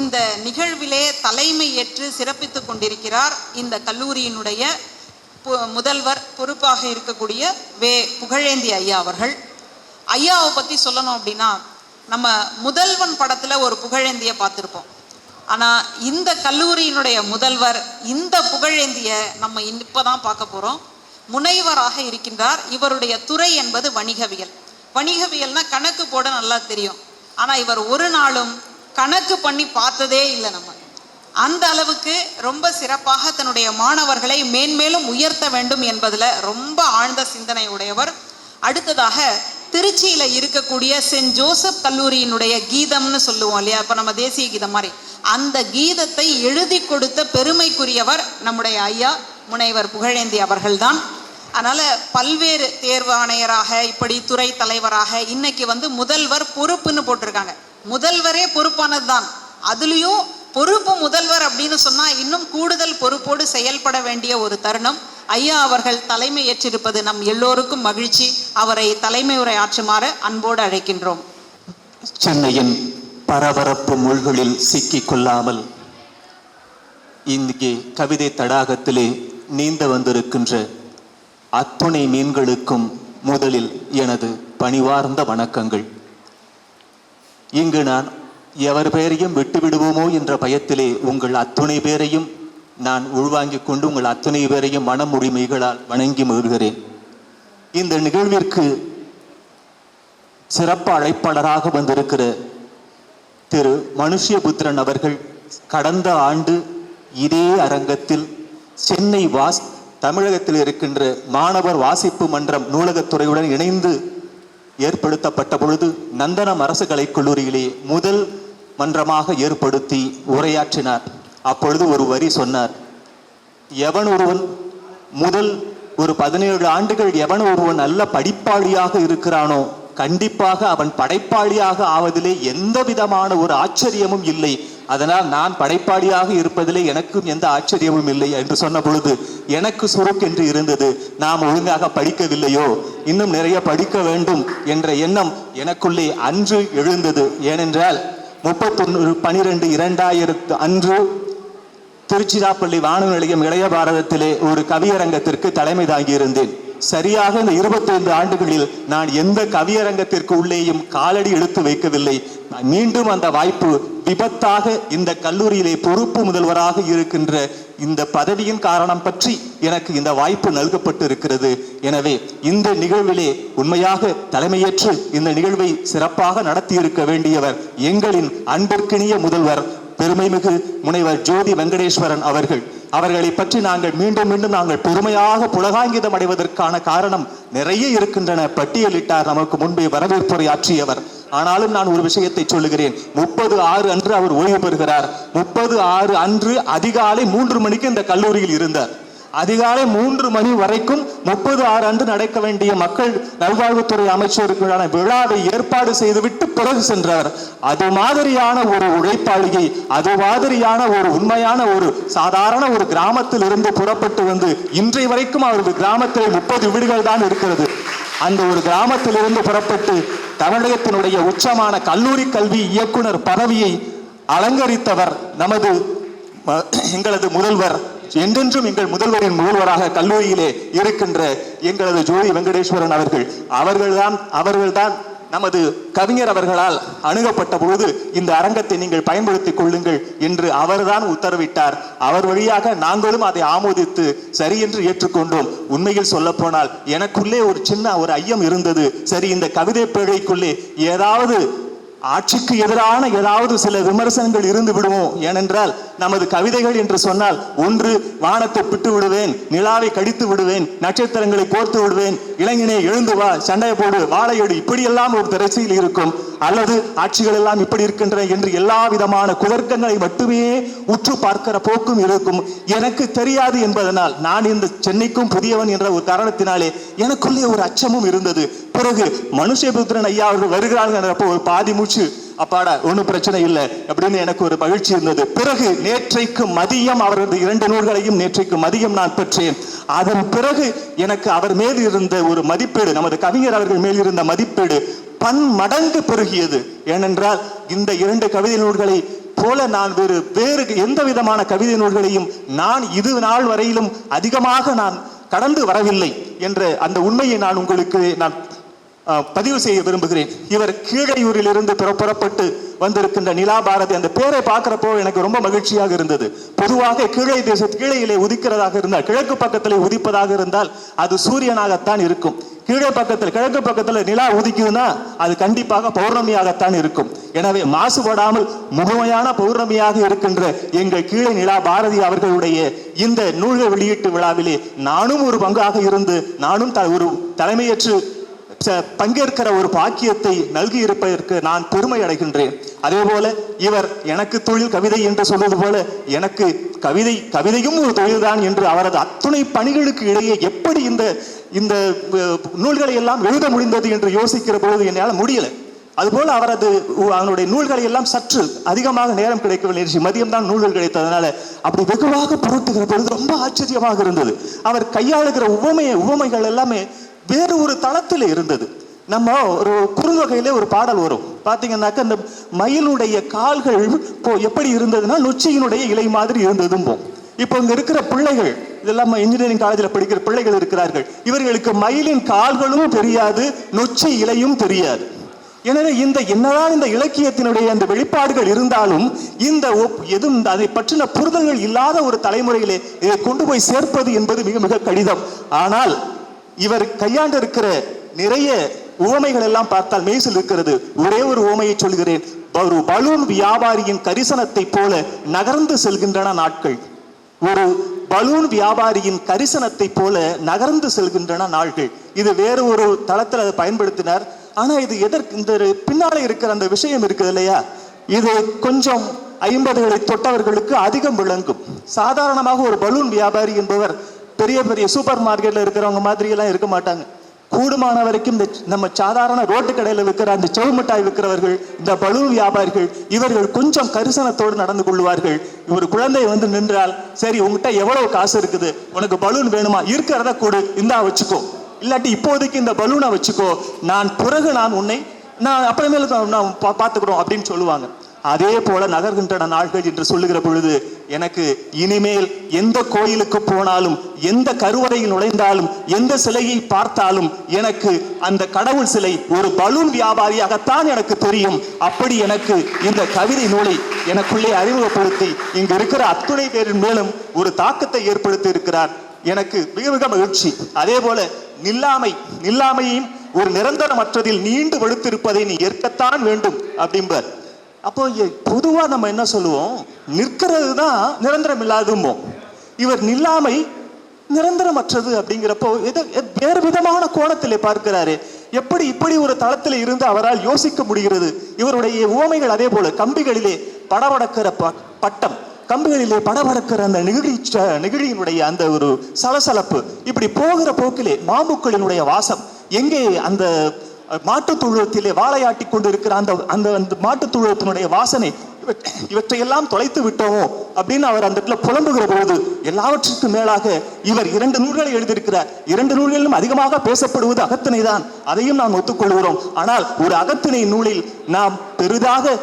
இந்த நிகழ்விலே தலைமை ஏற்று சிறப்பித்துக் கொண்டிருக்கிறார் இந்த கல்லூரியினுடைய முதல்வர் பொறுப்பாக இருக்கக்கூடிய வே. புகழேந்தி ஐயா அவர்கள். ஐயாவை பற்றி சொல்லணும் அப்படின்னா நம்ம முதல்வன் படத்தில் ஒரு புகழேந்தியை பார்த்துருப்போம். ஆனால் இந்த கல்லூரியினுடைய முதல்வர் இந்த புகழேந்தியை நம்ம இப்போ தான் பார்க்க போகிறோம் முனைவராக இருக்கின்றார். இவருடைய துறை என்பது வணிகவியல். வணிகவியல்னால் கணக்கு போட நல்லா தெரியும். ஆனால் இவர் ஒரு நாளும் கணக்கு பண்ணி பார்த்ததே இல்லை நம்ம. அந்த அளவுக்கு ரொம்ப சிறப்பாக தன்னுடைய மாணவர்களை மேன்மேலும் உயர்த்த வேண்டும் என்பதில் ரொம்ப ஆழ்ந்த சிந்தனை உடையவர். அடுத்ததாக திருச்சியில் இருக்கக்கூடிய சென்ட் ஜோசப் கல்லூரியினுடைய கீதம்னு சொல்லுவோம் இல்லையா? இப்போ நம்ம தேசிய கீதம் மாதிரி. அந்த கீதத்தை எழுதி கொடுத்த பெருமைக்குரியவர் நம்முடைய ஐயா முனைவர் புகழேந்தி அவர்கள்தான். அதனால் பல்வேறு தேர்வு ஆணையராக இப்படி துறை தலைவராக இன்னைக்கு வந்து முதல்வர் பொறுப்புன்னு போட்டிருக்காங்க. முதல்வரே பொறுப்பானது தான் அதுலேயும் பொறுப்பு முதல்வர் அப்படின்னு சொன்னால் இன்னும் கூடுதல் பொறுப்போடு செயல்பட வேண்டிய ஒரு தருணம். ஐயா அவர்கள் தலைமை ஏற்றிருப்பது நம் எல்லோருக்கும் மகிழ்ச்சி. அவரை தலைமை உரை ஆற்றுமாறு அன்போடு அழைக்கின்றோம். சென்னையின் பரபரப்பு மொழிகளில் சிக்கிக் கொள்ளாமல் இங்கே கவிதை தடாகத்திலே நீந்த வந்திருக்கின்ற அத்துணை மீன்களுக்கும் முதலில் எனது பணிவார்ந்த வணக்கங்கள். இங்கு நான் எவர் பெயரையும் விட்டுவிடுவோமோ என்ற பயத்திலே உங்கள் அத்துணை பேரையும் நான் உள்வாங்கிக் கொண்டு உங்கள் அத்துணை பேரையும் மனம் உரிமைகளால் வணங்கி மகிழ்கிறேன். இந்த நிகழ்விற்கு சிறப்பு அழைப்பாளராக வந்திருக்கிற திரு மனுஷ்யபுத்திரன் அவர்கள் கடந்த ஆண்டு இதே அரங்கத்தில் சென்னை வாஸ் தமிழகத்தில் இருக்கின்ற மாணவர் வாசிப்பு மன்றம் நூலகத்துறையுடன் இணைந்து ஏற்படுத்தப்பட்ட பொழுது நந்தனம் அரசு கலைக் கல்லூரியிலே முதல் மன்றமாக ஏற்படுத்தி உரையாற்றினார். அப்பொழுது ஒரு வரி சொன்னார். எவன் ஒருவன் முதல் ஒரு பதினேழு ஆண்டுகள் எவன் ஒருவன் நல்ல படிப்பாளியாக இருக்கிறானோ கண்டிப்பாக அவன் படைப்பாளியாக ஆவதிலே எந்த விதமான ஒரு ஆச்சரியமும் இல்லை. அதனால் நான் படைப்பாளியாக இருப்பதிலே எனக்கும் எந்த ஆச்சரியமும் இல்லை என்று சொன்ன பொழுது எனக்கு சுருக்கென்று இருந்தது. நாம் ஒழுங்காக படிக்கவில்லையோ? இன்னும் நிறைய படிக்க வேண்டும் என்ற எண்ணம் எனக்குள்ளே அன்று எழுந்தது. ஏனென்றால் முப்பத்தொன்று பனிரெண்டு இரண்டாயிரத்து அன்று திருச்சிராப்பள்ளி வானொலி நிலையம் இளைய பாரதத்திலே ஒரு கவியரங்கத்திற்கு தலைமை தாங்கியிருந்தேன். சரியாக இந்த 25 ஆண்டுகளில் நான் எந்த கவியரங்கத்திற்கு உள்ளேயும் காலடி எடுத்து வைக்கவில்லை. மீண்டும் அந்த வாய்ப்பு விபத்தாக இந்த கல்லூரியிலே பொறுப்பு முதல்வராக இருக்கின்ற இந்த பதவியின் காரணம் பற்றி எனக்கு இந்த வாய்ப்பு நல்கப்பட்டு இருக்கிறது எனவே இந்த நிகழ்விலே உண்மையாக தலைமையேற்று இந்த நிகழ்வை சிறப்பாக நடத்தியிருக்க வேண்டியவர் எங்களின் அன்பிற்கினிய முதல்வர் பெருமைமிகு முனைவர் ஜோதி வெங்கடேஸ்வரன் அவர்கள். அவர்களை பற்றி நாங்கள் மீண்டும் மீண்டும் நாங்கள் பெருமையாக புலகாங்கிதம் அடைவதற்கான காரணம் நிறைய இருக்கின்றன. பட்டியலிட்டார் நமக்கு முன்பே வரவேற்புரையாற்றியவர். ஆனாலும் நான் ஒரு விஷயத்தை சொல்லுகிறேன். முப்பது ஆறு அன்று அவர் ஓய்வு பெறுகிறார். முப்பது ஆறு அன்று அதிகாலை மூன்று மணிக்கு இந்த கல்லூரியில் இருந்தார். அதிகாலை மூன்று மணி வரைக்கும் முப்பது ஆறு அன்று நடக்க வேண்டிய மக்கள் நல்வாழ்வுத்துறை அமைச்சருக்கான விழாவை ஏற்பாடு செய்துவிட்டு பிறகு சென்றவர் அது மாதிரியான ஒரு உழைப்பாளியை அது மாதிரியான ஒரு உண்மையான ஒரு சாதாரண ஒரு கிராமத்தில் இருந்து புறப்பட்டு வந்து இன்றைய வரைக்கும் அவர் கிராமத்தில் முப்பது வீடுகள் தான் இருக்கிறது. அந்த ஒரு கிராமத்திலிருந்து புறப்பட்டு தமிழகத்தினுடைய உச்சமான கல்லூரி கல்வி இயக்குனர் பதவியை அலங்கரித்தவர் நமது எங்களது முதல்வர் என்றென்றும் எங்கள் முதல்வரின் முதல்வராக கல்லூரியிலே இருக்கின்ற எங்களது ஜோதி வெங்கடேஸ்வரன் அவர்கள். அவர்கள்தான் அவர்கள்தான் நமது கவிஞர் அவர்களால் அணுகப்பட்ட பொழுது இந்த அரங்கத்தை நீங்கள் பயன்படுத்திக் கொள்ளுங்கள் என்று அவர்தான் உத்தரவிட்டார். அவர் வழியாக நாங்களும் அதை ஆமோதித்து சரி என்று ஏற்றுக்கொண்டோம். உண்மையில் சொல்லப்போனால் எனக்குள்ளே ஒரு சின்ன ஒரு ஐயம் இருந்தது. சரி இந்த கவிதை பிழைக்குள்ளே ஏதாவது ஆட்சிக்கு எதிரான ஏதாவது சில விமர்சனங்கள் இருந்து விடுவோம். ஏனென்றால் நமது கவிதைகள் என்று சொன்னால் ஒன்று வானத்தை பிட்டு விடுவேன் நிலாவை கடித்து விடுவேன் நட்சத்திரங்களை கோர்த்து விடுவேன் இளைஞனே எழுந்து வா சண்டையை போடு வாழையடு இப்படியெல்லாம் ஒரு திரைச்சியில் இருக்கும். அல்லது ஆட்சிகள் எல்லாம் இப்படி இருக்கின்றன என்று எல்லா விதமான குதர்க்கங்களை மட்டுமே உற்று பார்க்கிற போக்கும் இருக்கும். எனக்கு தெரியாது என்பதனால் நான் இந்த சென்னைக்கும் புதியவன் என்ற ஒரு காரணத்தினாலே எனக்குள்ளே ஒரு அச்சமும் இருந்தது. பிறகு மனுஷபுத்திரன் ஐயா அவர்கள் வருகிறார்கள் என்றப்போ ஒரு பாதி மூச்சு அப்பாடா ஒன்றும் பிரச்சனை இல்லை அப்படின்னு எனக்கு ஒரு மகிழ்ச்சி இருந்தது. பிறகு நேற்றைக்கு மதியம் அவரது இரண்டு நூல்களையும் நேற்றைக்கு மதியம் நான் பெற்றேன். அதன் பிறகு எனக்கு அவர் மேல் இருந்த ஒரு மதிப்பீடு நமது கவிஞர் அவர்கள் மேல் இருந்த மதிப்பீடு பன்மடங்கு பெருகியது. ஏனென்றால் இந்த இரண்டு கவிதை நூல்களை போல நான் வேறு வேறு எந்த விதமான கவிதை நூல்களையும் நான் இது நாள் வரையிலும் அதிகமாக நான் கடந்து வரவில்லை என்ற அந்த உண்மையை நான் உங்களுக்கு நான் பதிவு செய்ய விரும்புகிறேன். இவர் கீழையூரிலிருந்து புறப்பட்டு வந்திருக்கின்ற நிலா பாரதி அந்த பேரை பார்க்குறப்போ எனக்கு ரொம்ப மகிழ்ச்சியாக இருந்தது. பொதுவாக கீழே தேச கீழையிலே உதிக்கிறதாக இருந்தால் கிழக்கு பக்கத்தில் உதிப்பதாக இருந்தால் அது சூரியனாகத்தான் இருக்கும். கீழே பக்கத்தில் கிழக்கு பக்கத்தில் நிலா உதிக்குதுன்னா அது கண்டிப்பாக பௌர்ணமியாகத்தான் இருக்கும். எனவே மாசுபடாமல் முழுமையான பௌர்ணமியாக இருக்கின்ற எங்கள் கீழே நிலா பாரதி அவர்களுடைய இந்த நூல்கள் வெளியீட்டு விழாவிலே நானும் ஒரு பங்காக இருந்து நானும் த- ஒரு தலைமையேற்று பங்கேற்கிற ஒரு பாக்கியத்தை நல்கி இருப்பதற்கு நான் பெருமை அடைகின்றேன். அதே போல இவர் எனக்கு தொழில் கவிதை என்று சொல்வது போல எனக்கு கவிதை கவிதையும் ஒரு தொழில்தான் என்று அவரது அத்துணை பணிகளுக்கு இடையே எப்படி இந்த இந்த நூல்களை எல்லாம் எழுத முடிந்தது என்று யோசிக்கிற பொழுது என்னால் முடியல. அதுபோல அவரது அவனுடைய நூல்களை எல்லாம் சற்று அதிகமாக நேரம் கிடைக்கவில்லை. மதியம் தான் நூல்கள் கிடைத்ததுனால அப்படி வெகுவாக பொருட்டுகிற பொழுது ரொம்ப ஆச்சரியமாக இருந்தது. அவர் கையாளுகிற உவமைய உவமைகள் எல்லாமே வேறு ஒரு தளத்தில் இருந்தது. நம்ம ஒரு குறுந்தொகையிலே ஒரு பாடல் வரும். பார்த்தீங்கன்னாக்க இந்த மயிலுடைய கால்கள் இப்போ எப்படி இருந்ததுன்னா நொச்சியினுடைய இலை மாதிரி இருந்ததும்போம் இப்போ இங்கே இருக்கிற பிள்ளைகள் இதெல்லாம் இன்ஜினியரிங் காலேஜில் படிக்கிற பிள்ளைகள் இருக்கிறார்கள். இவர்களுக்கு மயிலின் கால்களும் தெரியாது நொச்சி இலையும் தெரியாது. எனவே இந்த என்னதான் இந்த இலக்கியத்தினுடைய அந்த வெளிப்பாடுகள் இருந்தாலும் இந்த ஒப்- எதுவும் அதை பற்றின புரிதல்கள் இல்லாத ஒரு தலைமுறையிலே இதை கொண்டு போய் சேர்ப்பது என்பது மிக மிக கடினம் ஆனால் இவர் கையாண்டு இருக்கிற நிறைய உவமைகள் எல்லாம் பார்த்தால் மெய்சில் இருக்கிறது. ஒரே ஒரு உவமையை சொல்கிறேன். ஒரு பலூன் வியாபாரியின் கரிசனத்தை போல நகர்ந்து செல்கின்றன நாட்கள். ஒரு பலூன் வியாபாரியின் கரிசனத்தை போல நகர்ந்து செல்கின்றன நாள்கள். இது வேறு ஒரு தளத்தில் அதை பயன்படுத்தினார். ஆனா இது எதற்கு இந்த ஒரு பின்னாலே இருக்கிற அந்த விஷயம் இருக்குது இல்லையா? இது கொஞ்சம் ஐம்பதுகளை தொட்டவர்களுக்கு அதிகம் விளங்கும். சாதாரணமாக ஒரு பலூன் வியாபாரி என்பவர் பெரிய பெரிய சூப்பர் மார்க்கெட்ல இருக்கிறவங்க மாதிரி எல்லாம் இருக்க மாட்டாங்க. கூடுமான வரைக்கும் இந்த நம்ம சாதாரண ரோட்டு கடையில் விற்கிற அந்த செவு மிட்டாய் விற்கிறவர்கள் இந்த பலூன் வியாபாரிகள் இவர்கள் கொஞ்சம் கரிசனத்தோடு நடந்து கொள்வார்கள். ஒரு குழந்தை வந்து நின்றால் சரி உங்ககிட்ட எவ்வளவு காசு இருக்குது? உனக்கு பலூன் வேணுமா? இருக்கிறத கொடு. இந்தா வச்சுக்கோ. இல்லாட்டி இப்போதைக்கு இந்த பலூனை வச்சுக்கோ. நான் பிறகு நான் உன்னை நான் அப்புறமேல நான் பா- பார்த்துக்கிறோம் அப்படின்னு சொல்லுவாங்க. அதே போல நகர்கின்றன நாள்கள் என்று சொல்லுகிற பொழுது எனக்கு இனிமேல் எந்த கோயிலுக்கு போனாலும் எந்த கருவறையில் நுழைந்தாலும் எந்த சிலையை பார்த்தாலும் எனக்கு அந்த கடவுள் சிலை ஒரு பலூன் வியாபாரியாகத்தான் எனக்கு தெரியும். அப்படி எனக்கு இந்த கவிதை நூலை எனக்குள்ளே அறிமுகப்படுத்தி இங்கு இருக்கிற அத்துணை பேரின் மேலும் ஒரு தாக்கத்தை ஏற்படுத்தி இருக்கிறார். எனக்கு மிக மிக மகிழ்ச்சி. அதே போல நில்லாமை நில்லாமையும் ஒரு நிரந்தரமற்றதில் நீண்டு வடுத்திருப்பதை நீ ஏற்கத்தான் வேண்டும் அப்படிம்பார். அப்போ பொதுவாக பொதுவா நம்ம என்ன சொல்லுவோம்? நிற்கிறது தான் நிரந்தரம் இல்லாதும்போம் இவர் நில்லாமை நிரந்தரமற்றது அப்படிங்கிறப்போ எது வேறு விதமான கோணத்திலே பார்க்கிறாரு. எப்படி இப்படி ஒரு தளத்தில் இருந்து அவரால் யோசிக்க முடிகிறது? இவருடைய உவமைகள் அதே போல கம்பிகளிலே படபடக்கிற ப- பட்டம் கம்பிகளிலே படபடக்கிற அந்த நெகிழி நெகிழியினுடைய அந்த ஒரு சலசலப்பு இப்படி போகிற போக்கிலே மாமுக்களினுடைய வாசம் எங்கே அந்த மாட்டுத் தொழுவத்திலே வாழையாட்டி கொண்டு இருக்கிற அந்த அந்த அந்த மாட்டுத் தொழுவத்தினுடைய வாசனை இவற்றையெல்லாம் தொலைத்து விட்டோமோ அப்படின்னு அவர் அந்த இடத்துல புலம்புகிற போது எல்லாவற்றிற்கும் மேலாக இவர் இரண்டு நூல்களை எழுதியிருக்கிறார். இரண்டு நூல்களிலும் அதிகமாக பேசப்படுவது அகத்தினை தான். அதையும் நாம் ஒத்துக்கொள்கிறோம். ஆனால் ஒரு அகத்திணை நூலில் நாம் பெரிதாக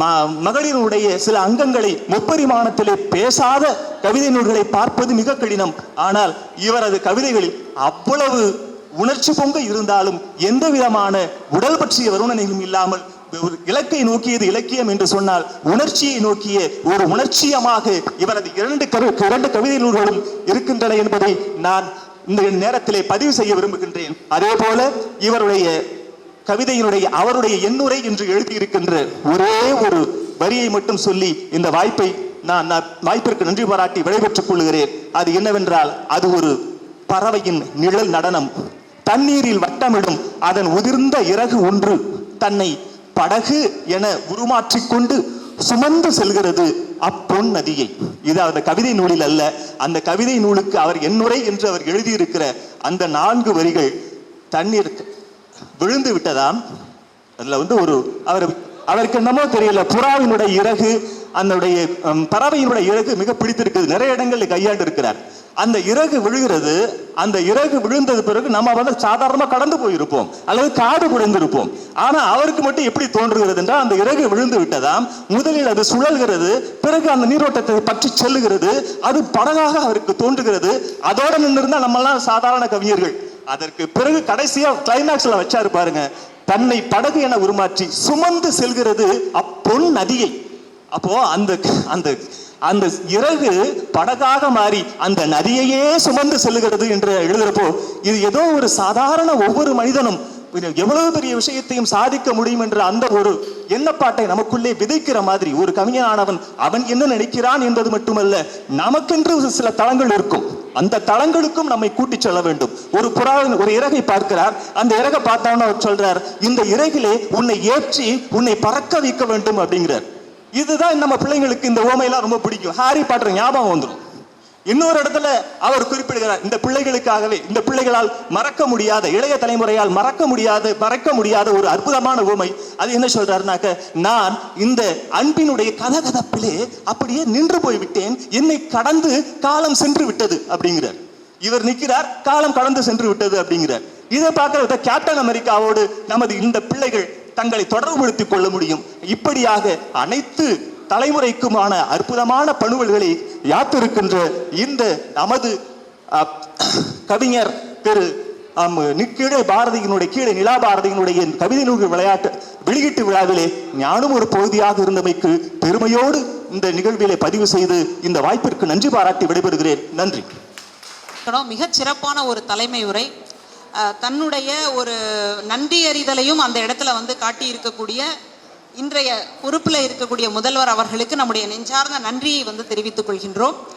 ம- மகளிருடைய சில அங்கங்களை முப்பரிமாணத்திலே பேசாத கவிதை நூல்களை பார்ப்பது மிக கடினம். ஆனால் இவரது கவிதைகளில் அவ்வளவு உணர்ச்சி பொங்க இருந்தாலும் எந்த விதமான உடல் பற்றிய வருணனையும் இல்லாமல் ஒரு இலக்கை நோக்கியது இலக்கியம் என்று சொன்னால் உணர்ச்சியை நோக்கிய ஒரு உணர்ச்சியமாக இவரது இரண்டு கரு இரண்டு கவிதை நூல்களும் இருக்கின்றன என்பதை நான் இந்த நேரத்திலே பதிவு செய்ய விரும்புகின்றேன். அதே போல இவருடைய கவிதையினுடைய அவருடைய எண்ணுரை என்று எழுதியிருக்கின்ற ஒரே ஒரு வரியை மட்டும் சொல்லி இந்த வாய்ப்பை நான் நான் வாய்ப்பிற்கு நன்றி பாராட்டி விடைபெற்றுக் கொள்கிறேன். அது என்னவென்றால் அது ஒரு பறவையின் நிழல் நடனம். தண்ணீரில் வட்டமிடும் அதன் உதிர்ந்த இறகு ஒன்று. தன்னை படகு என உருமாற்றிக் கொண்டு சுமந்து செல்கிறது அப்பொன் நதியை. இது அந்த கவிதை நூலில் அல்ல. அந்த கவிதை நூலுக்கு அவர் என்னுரை என்று அவர் எழுதியிருக்கிற அந்த நான்கு வரிகள் தண்ணீர் விழுந்து விட்டதாம். அதுல வந்து ஒரு அவர் அவருக்கு என்னமோ தெரியல புறாவினுடைய இறகு அதனுடைய பறவையினுடைய இறகு மிக பிடித்திருக்குது நிறைய இடங்களில் கையாண்டு இருக்கிறார் அந்த இறகு விழுகிறது அந்த இறகு விழுந்தது பிறகு நம்ம வந்து சாதாரணமாக கடந்து போயிருப்போம் அல்லது காடு குடைந்திருப்போம். ஆனால் அவருக்கு மட்டும் எப்படி தோன்றுகிறது என்றால் அந்த இறகு விழுந்து விட்டதாம் முதலில் அது சுழல்கிறது பிறகு அந்த நீரோட்டத்தை பற்றி செல்லுகிறது அது படகாக அவருக்கு தோன்றுகிறது. அதோடு நின்றுருந்தா நம்மெல்லாம் சாதாரண கவிஞர்கள். அதற்கு பிறகு கடைசியா கிளைமேக்ஸில் வச்சாரு பாருங்க தன்னை படகு என உருமாற்றி சுமந்து செல்கிறது அப்பொன் நதியை. அப்போ அந்த அந்த அந்த இறகு படகாக மாறி அந்த நதியையே சுமந்து செல்லுகிறது என்று எழுதுறப்போ இது ஏதோ ஒரு சாதாரண ஒவ்வொரு மனிதனும் எவ்வளவு பெரிய விஷயத்தையும் சாதிக்க முடியும் என்ற அந்த ஒரு எண்ணப்பாட்டை நமக்குள்ளே விதைக்கிற மாதிரி ஒரு கவிஞனானவன் அவன் என்ன நினைக்கிறான் என்பது மட்டுமல்ல நமக்கென்று ஒரு சில தளங்கள் இருக்கும். அந்த தளங்களுக்கும் நம்மை கூட்டிச் செல்ல வேண்டும். ஒரு புறா ஒரு இறகை பார்க்கிறார். அந்த இறகை பார்த்தான்னு அவர் சொல்றார் இந்த இறகிலே உன்னை ஏற்றி உன்னை பறக்க வைக்க வேண்டும் அப்படிங்கிறார். இதுதான் நம்ம பிள்ளைங்களுக்கு இந்த ஓமையெல்லாம் ரொம்ப பிடிக்கும். ஹாரி பாட்டர் ஞாபகம் வந்துடும் இன்னொரு இடத்துல அவர் குறிப்பிடுகிறார் இந்த பிள்ளைகளுக்காகவே இந்த பிள்ளைகளால் மறக்க முடியாத இளைய தலைமுறையால் மறக்க முடியாத மறக்க முடியாத ஒரு அற்புதமான ஓமை. அது என்ன சொல்றாருனாக்க நான் இந்த அன்பினுடைய கதகதப்பிலே அப்படியே நின்று போய் விட்டேன் என்னை கடந்து காலம் சென்று விட்டது அப்படிங்கிறார். இவர் நிற்கிறார் காலம் கடந்து சென்று விட்டது அப்படிங்கிறார். இதை பார்க்கிற கேப்டன் அமெரிக்காவோடு நமது இந்த பிள்ளைகள் தங்களை தொடர்புபடுத்திக் கொள்ள முடியும். இப்படியாக அனைத்து தலைமுறைக்குமான அற்புதமான பணுவல்களை யாத்திருக்கின்ற இந்த நமது கவிஞர் திரு கீழே பாரதியினுடைய கீழே நிலா பாரதியினுடைய கவிதை நூல்கள் விளையாட்டு வெளியீட்டு விழாவிலே ஞானும் ஒரு பகுதியாக இருந்தமைக்கு பெருமையோடு இந்த நிகழ்விலே பதிவு செய்து இந்த வாய்ப்பிற்கு நன்றி பாராட்டி விடைபெறுகிறேன். நன்றி. மிகச் சிறப்பான ஒரு தலைமை உரை. தன்னுடைய ஒரு நன்றியறிதலையும் அந்த இடத்துல வந்து காட்டி இருக்கக்கூடிய இன்றைய பொறுப்பில் இருக்கக்கூடிய முதல்வர் அவர்களுக்கு நம்முடைய நெஞ்சார்ந்த நன்றியை வந்து தெரிவித்துக் கொள்கின்றோம்.